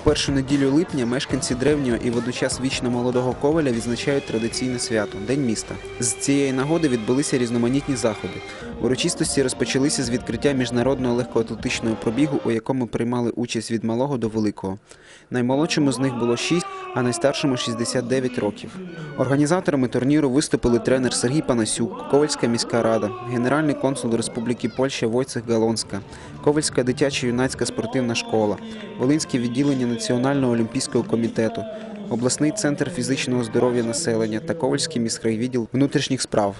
першу неділю липня мешканці древнього і водночас вічно молодого Ковеля відзначають традиційне свято День міста. З цієї нагоди відбулися різноманітні заходи. Урочистості розпочалися з відкриття міжнародного легкоатлетичного пробігу, у якому приймали участь від малого до великого. Наймолодшому з них було 6, а найстаршому 69 років. Організаторами турніру виступили тренер Сергій Панасюк, Ковальська міська рада, генеральний консул Республіки Польща Войцех Галонська, Ковальська дитяча юнацька спортивна школа, Волинське відділення Національного олімпійського комітету, обласний центр фізичного здоров'я населення та Ковальський міськрайвідділ внутрішніх справ.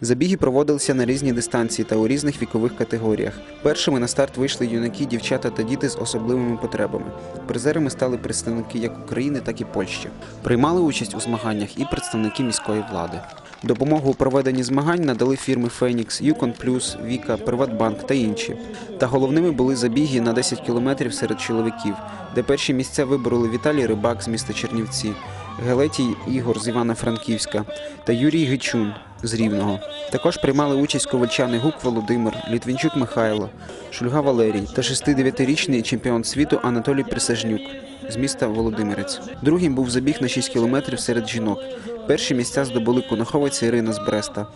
Забіги проводилися на різні дистанції та у різних вікових категоріях. Першими на старт вийшли юнаки, дівчата та діти з особливими потребами. Призерами стали представники як України, так і Польщі. Приймали участь у змаганнях і представники міської влади. Допомогу у проведенні змагань надали фірми Фенікс, Юкон Плюс, Віка, Приватбанк та інші. Та головними були забіги на 10 кілометрів серед чоловіків, де перші місця вибороли Віталій Рибак з міста Чернівці, Гелетій Ігор з Івано-Франківська та Юрій Гичун з Рівного. Також приймали участь ковальчани Гук Володимир, Літвінчук Михайло, Шульга Валерій та 6-9-річний чемпіон світу Анатолій Присяжнюк з міста Володимирець. Другим був забіг на 6 кілометрів серед жінок. Перші місця здобули Кунаховиця Ірина з Бреста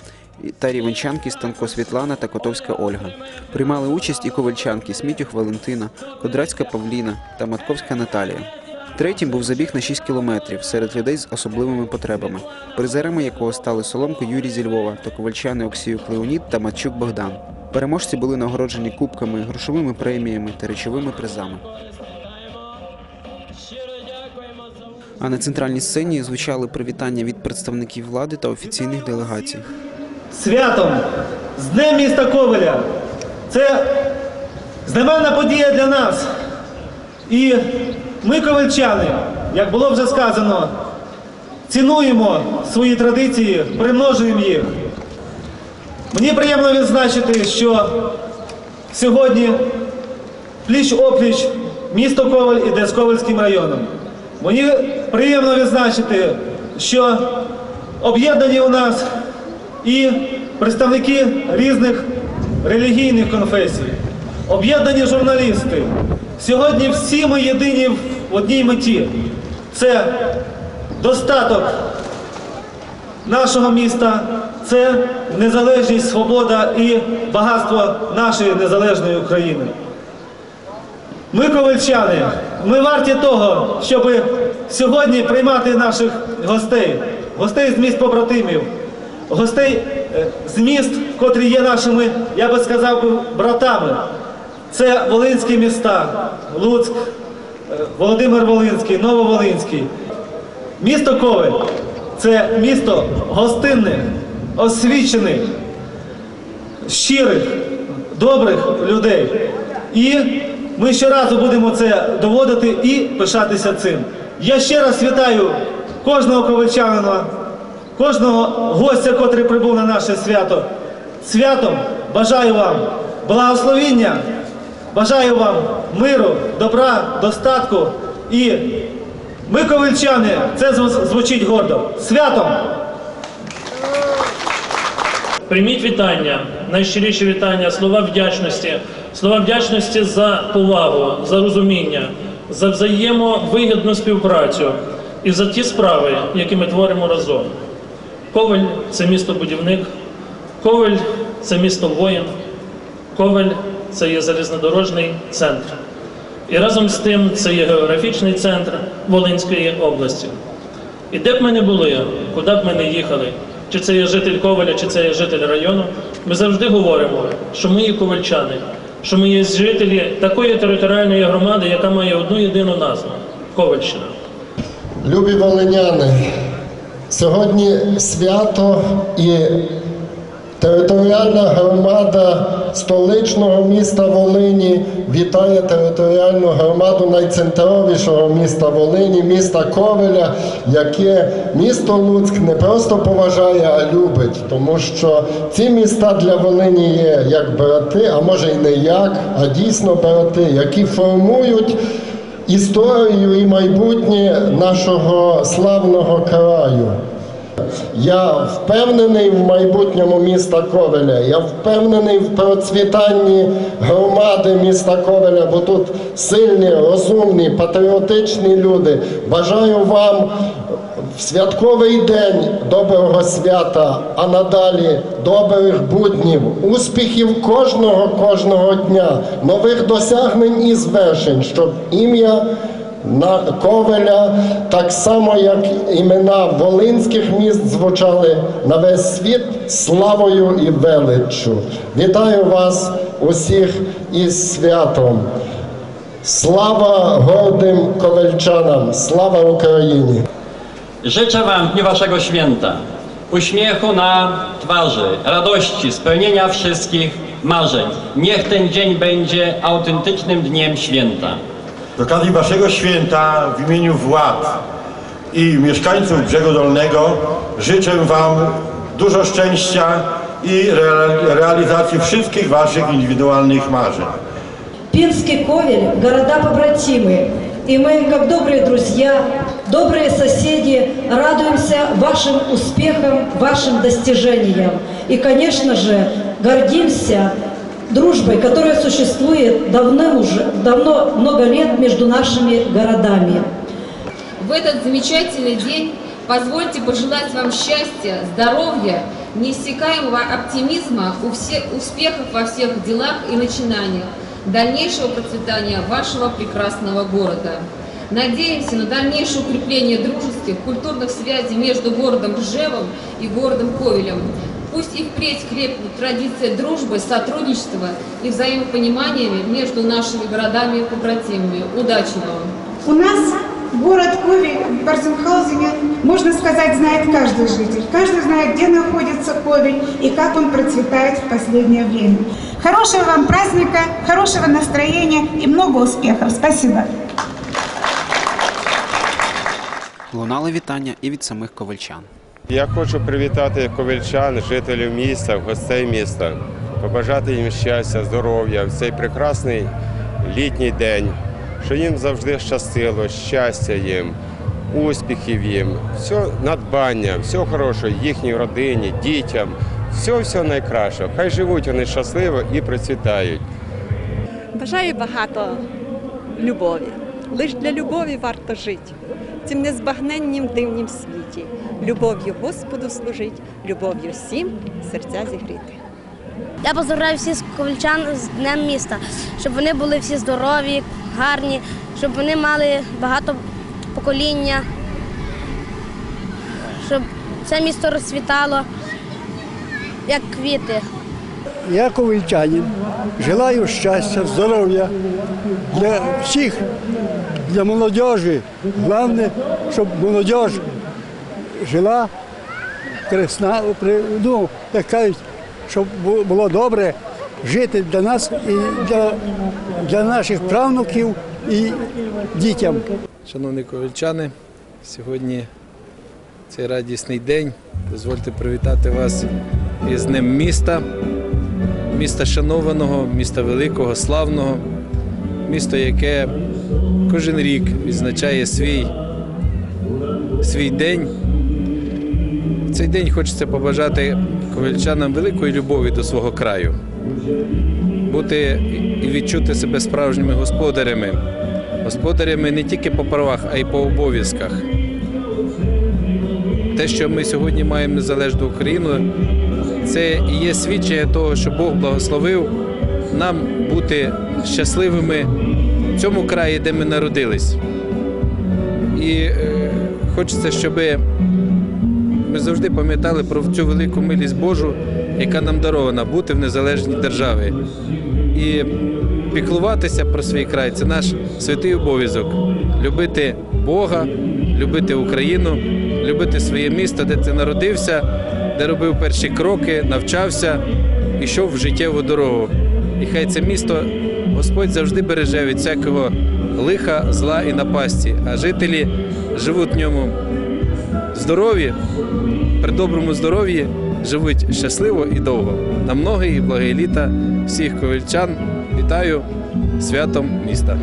та рівенчанки Станко Світлана та Котовська Ольга. Приймали участь і ковальчанки Смітюх Валентина, Кодрацька Павліна та Матковська Наталія. Третім був забіг на 6 кілометрів серед людей з особливими потребами, призерами якого стали Соломко Юрій зі Львова та ковальчани Оксію Клеонід та Матчук Богдан. Переможці були нагороджені кубками, грошовими преміями та речовими призами. А на центральній сцені звучали привітання від представників влади та офіційних делегацій. святом, з Днем міста Ковеля. Це знаменна подія для нас. І ми, ковельчани, як було вже сказано, цінуємо свої традиції, примножуємо їх. Мені приємно відзначити, що сьогодні пліч-опліч місто Коваль іде з Ковальським районом. Мені приємно відзначити, що об'єднані у нас і представники різних релігійних конфесій, об'єднані журналісти. Сьогодні всі ми єдині в одній меті. Це достаток нашого міста, це незалежність, свобода і багатство нашої незалежної України. Ми ковальчани, ми варті того, щоб сьогодні приймати наших гостей, гостей з міст побратимів, гостей е, з міст, котрі є нашими, я би сказав, братами. Це Волинські міста, Луцьк, е, Володимир Волинський, Нововолинський. Місто Ковель це місто гостинних, освічених, щирих, добрих людей. І ми щоразу будемо це доводити і пишатися цим. Я ще раз вітаю кожного ковальчанина, кожного гостя, котрий прибув на наше свято. Святом бажаю вам благословіння, бажаю вам миру, добра, достатку і ми ковальчани, це зв- звучить гордо. Святом! Прийміть вітання, найщиріші вітання, слова вдячності, слова вдячності за повагу, за розуміння, за взаємовигідну співпрацю і за ті справи, які ми творимо разом. Ковель це місто будівник, Ковель це місто воїн, Ковель це є залізнодорожний центр. І разом з тим це є географічний центр Волинської області. І де б ми не були, куди б ми не їхали, чи це є житель Коваля, чи це є житель району, ми завжди говоримо, що ми є ковальчани, що ми є жителі такої територіальної громади, яка має одну єдину назву Ковальщина. Любі волиняни, сьогодні свято і територіальна громада столичного міста Волині вітає територіальну громаду найцентровішого міста Волині, міста Ковеля, яке місто Луцьк не просто поважає, а любить, тому що ці міста для Волині є як брати, а може й не як, а дійсно брати, які формують історію і майбутнє нашого славного краю. Я впевнений в майбутньому міста Ковеля. Я впевнений в процвітанні громади міста Ковеля, бо тут сильні, розумні, патріотичні люди. Бажаю вам в святковий день доброго свята, а надалі добрих буднів, успіхів кожного кожного дня, нових досягнень і звершень, щоб ім'я на Ковеля, так само як імена волинських міст звучали на весь світ славою і величчю. Вітаю вас усіх із святом. Слава гордим ковельчанам! Слава Україні! Życzę Wam w dniu Waszego święta uśmiechu na twarzy, radości, spełnienia wszystkich marzeń. Niech ten dzień będzie autentycznym dniem święta. Z okazji Waszego święta w imieniu władz i mieszkańców Brzegu Dolnego życzę Wam dużo szczęścia i re- realizacji wszystkich Waszych indywidualnych marzeń. Пинский Ковель – города-побратимы. И мы, как добрые друзья, добрые соседи, радуемся вашим успехам, вашим достижениям. И, конечно же, гордимся дружбой, которая существует давно уже, давно, много лет между нашими городами. В этот замечательный день позвольте пожелать вам счастья, здоровья, неиссякаемого оптимизма, у все- успехов во всех делах и начинаниях, дальнейшего процветания вашего прекрасного города. Надеемся на дальнейшее укрепление дружеских, культурных связей между городом Ржевом и городом Ковелем. Пусть и впредь крепнут традиции дружбы, сотрудничества и взаимопонимания между нашими городами-побратимами. Удачи вам! У нас город Ковель в Барзенхаузене, можно сказать, знает каждый житель. Каждый знает, где находится Ковель и как он процветает в последнее время. Хорошего вам праздника, хорошего настроения и много успехов. Спасибо. Лунали вітання і від самих ковальчан. Я хочу привітати ковельчан, жителів міста, гостей міста, побажати їм щастя, здоров'я в цей прекрасний літній день, що їм завжди щастило, щастя їм, успіхів їм, все надбання, все хороше їхній родині, дітям, все все найкраще. Хай живуть вони щасливо і процвітають. Бажаю багато любові. Лиш для любові варто жити. Цім незбагненнім дивнім світі. Любов'ю Господу служить, любов'ю всім серця зігріти. Я поздравляю всіх ковальчан з Днем міста, щоб вони були всі здорові, гарні, щоб вони мали багато покоління, щоб це місто розцвітало, як квіти. Я ковальчанин. Желаю щастя, здоров'я для всіх, для молодежі. Головне, щоб молодь жила кресна, ну, як кажуть, щоб було добре жити для нас і для, для наших правнуків і дітям. Шановні ковальчани, сьогодні цей радісний день. Дозвольте привітати вас із Днем міста, міста шанованого, міста великого, славного, місто, яке кожен рік відзначає свій, свій день. Цей день хочеться побажати ковальчанам великої любові до свого краю, бути і відчути себе справжніми господарями господарями не тільки по правах, а й по обов'язках. Те, що ми сьогодні маємо незалежну Україну, це і є свідчення того, що Бог благословив нам бути щасливими в цьому краї, де ми народились. І е, хочеться, щоб ми завжди пам'ятали про цю велику милість Божу, яка нам дарована бути в незалежній державі. І піклуватися про свій край це наш святий обов'язок. Любити Бога, любити Україну, любити своє місто, де ти народився, де робив перші кроки, навчався, йшов в життєву дорогу. І хай це місто Господь завжди береже від всякого лиха, зла і напасті, а жителі живуть в ньому здорові, при доброму здоров'ї живуть щасливо і довго. На многі і благі літа всіх ковальчан вітаю святом міста.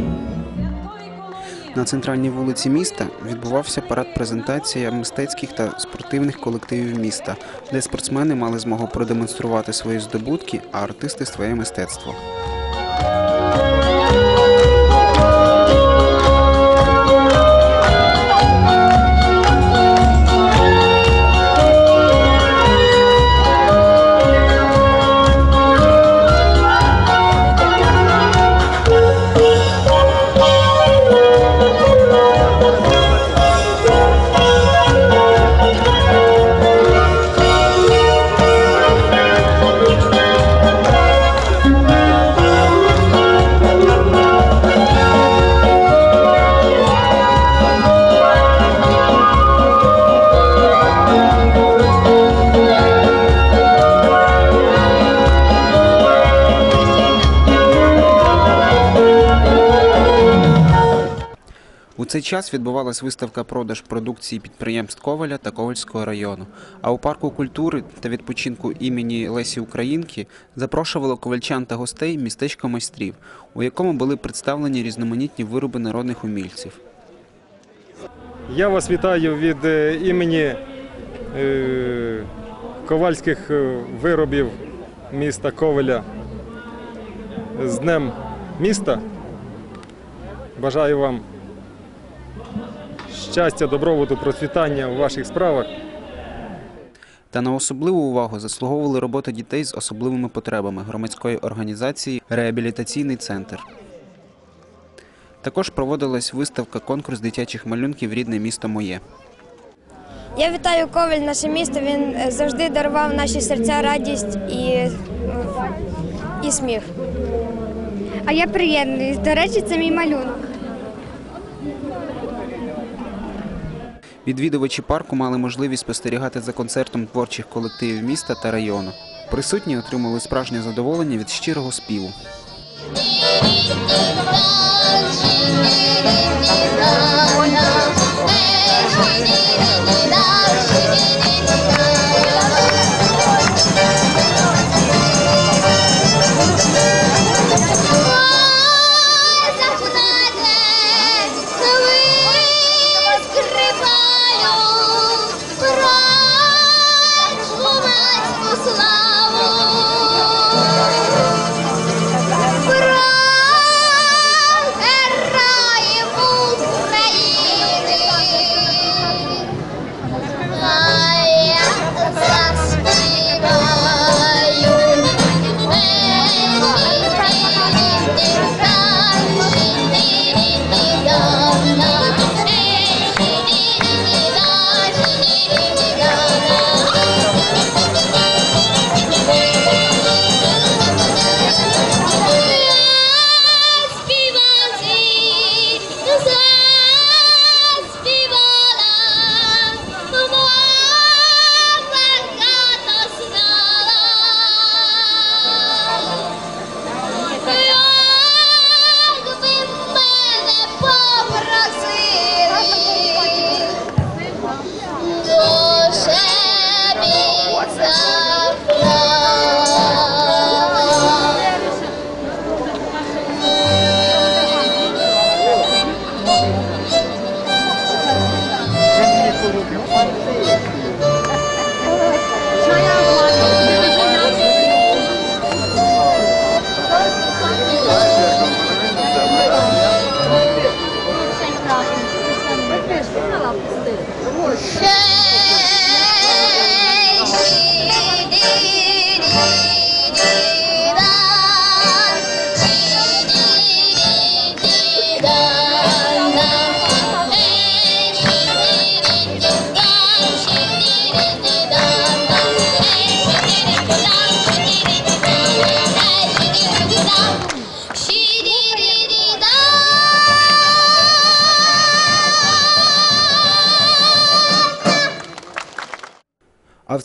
На центральній вулиці міста відбувався парад презентація мистецьких та спортивних колективів міста, де спортсмени мали змогу продемонструвати свої здобутки, а артисти своє мистецтво. Цей час відбувалась виставка продаж продукції підприємств Коваля та Ковальського району. А у парку культури та відпочинку імені Лесі Українки запрошувало ковальчан та гостей містечко майстрів, у якому були представлені різноманітні вироби народних умільців. Я вас вітаю від е, імені е, ковальських е, виробів міста Ковеля з Днем міста. Бажаю вам щастя, добробуту, процвітання у ваших справах. Та на особливу увагу заслуговували роботи дітей з особливими потребами громадської організації Реабілітаційний центр. Також проводилась виставка конкурс дитячих малюнків Рідне місто моє. Я вітаю Коваль, наше місто. Він е, завжди дарував наші серця радість і, е, і сміх. А я приєднуюсь. До речі, це мій малюнок. Відвідувачі парку мали можливість спостерігати за концертом творчих колективів міста та району. Присутні отримали справжнє задоволення від щирого співу. А в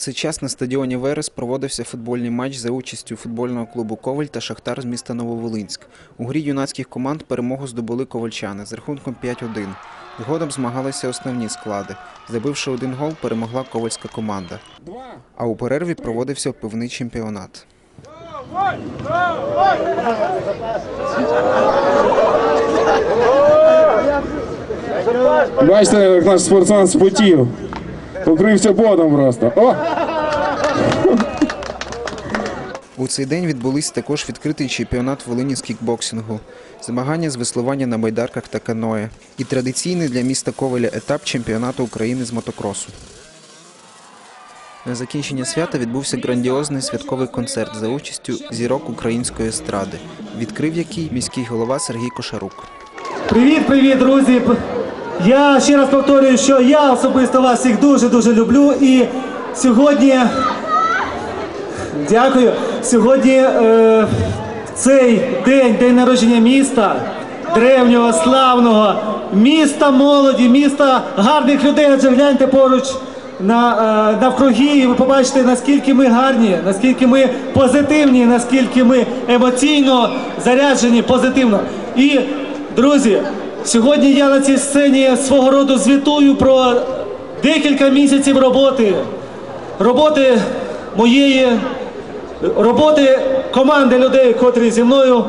цей час на стадіоні Верес проводився футбольний матч за участю футбольного клубу Коваль та Шахтар з міста Нововолинськ. У грі юнацьких команд перемогу здобули ковальчани з рахунком 5-1. Згодом змагалися основні склади. Забивши один гол, перемогла ковальська команда. А у перерві проводився пивний чемпіонат. Бачите, як наш спортсмен спотів. Покрився потом просто. О! У цей день відбулись також відкритий чемпіонат Волині з кікбоксингу, змагання з веслування на байдарках та каное і традиційний для міста Ковеля етап чемпіонату України з мотокросу. На закінчення свята відбувся грандіозний святковий концерт за участю зірок української естради, відкрив який міський голова Сергій Кошарук. Привіт, привіт, друзі! Я ще раз повторюю, що я особисто вас всіх дуже-дуже люблю. І сьогодні, дякую, сьогодні е, цей день, день народження міста, древнього, славного, міста молоді, міста гарних людей. Адже гляньте поруч на, е, навкруги, і ви побачите, наскільки ми гарні, наскільки ми позитивні, наскільки ми емоційно заряджені позитивно. І, друзі, сьогодні я на цій сцені свого роду звітую про декілька місяців роботи, роботи моєї, роботи команди людей, котрі зі мною,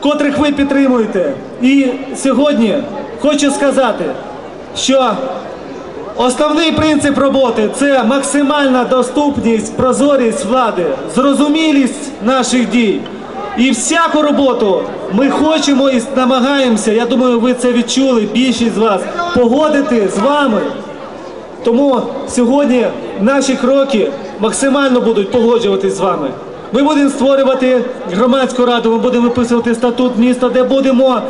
котрих ви підтримуєте. І сьогодні хочу сказати, що Основний принцип роботи це максимальна доступність, прозорість влади, зрозумілість наших дій. І всяку роботу ми хочемо і намагаємося, я думаю, ви це відчули, більшість з вас, погодити з вами. Тому сьогодні наші кроки максимально будуть погоджуватись з вами. Ми будемо створювати громадську раду, ми будемо виписувати статут міста, де будемо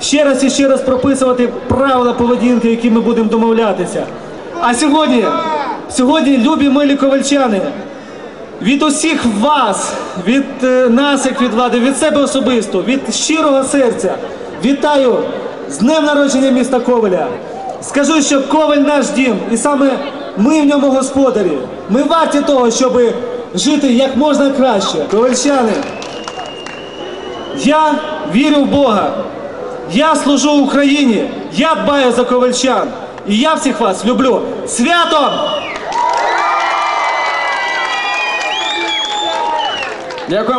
ще раз і ще раз прописувати правила поведінки, які ми будемо домовлятися. А сьогодні, сьогодні, любі милі ковальчани, від усіх вас, від е, нас, як від влади, від себе особисто, від щирого серця вітаю з днем народження міста Ковеля. Скажу, що Ковель наш дім, і саме ми в ньому господарі. Ми варті того, щоб жити як можна краще. Ковальчани, я вірю в Бога. Я служу Україні, я дбаю за ковальчан. І я всіх вас люблю. Святом! Дякую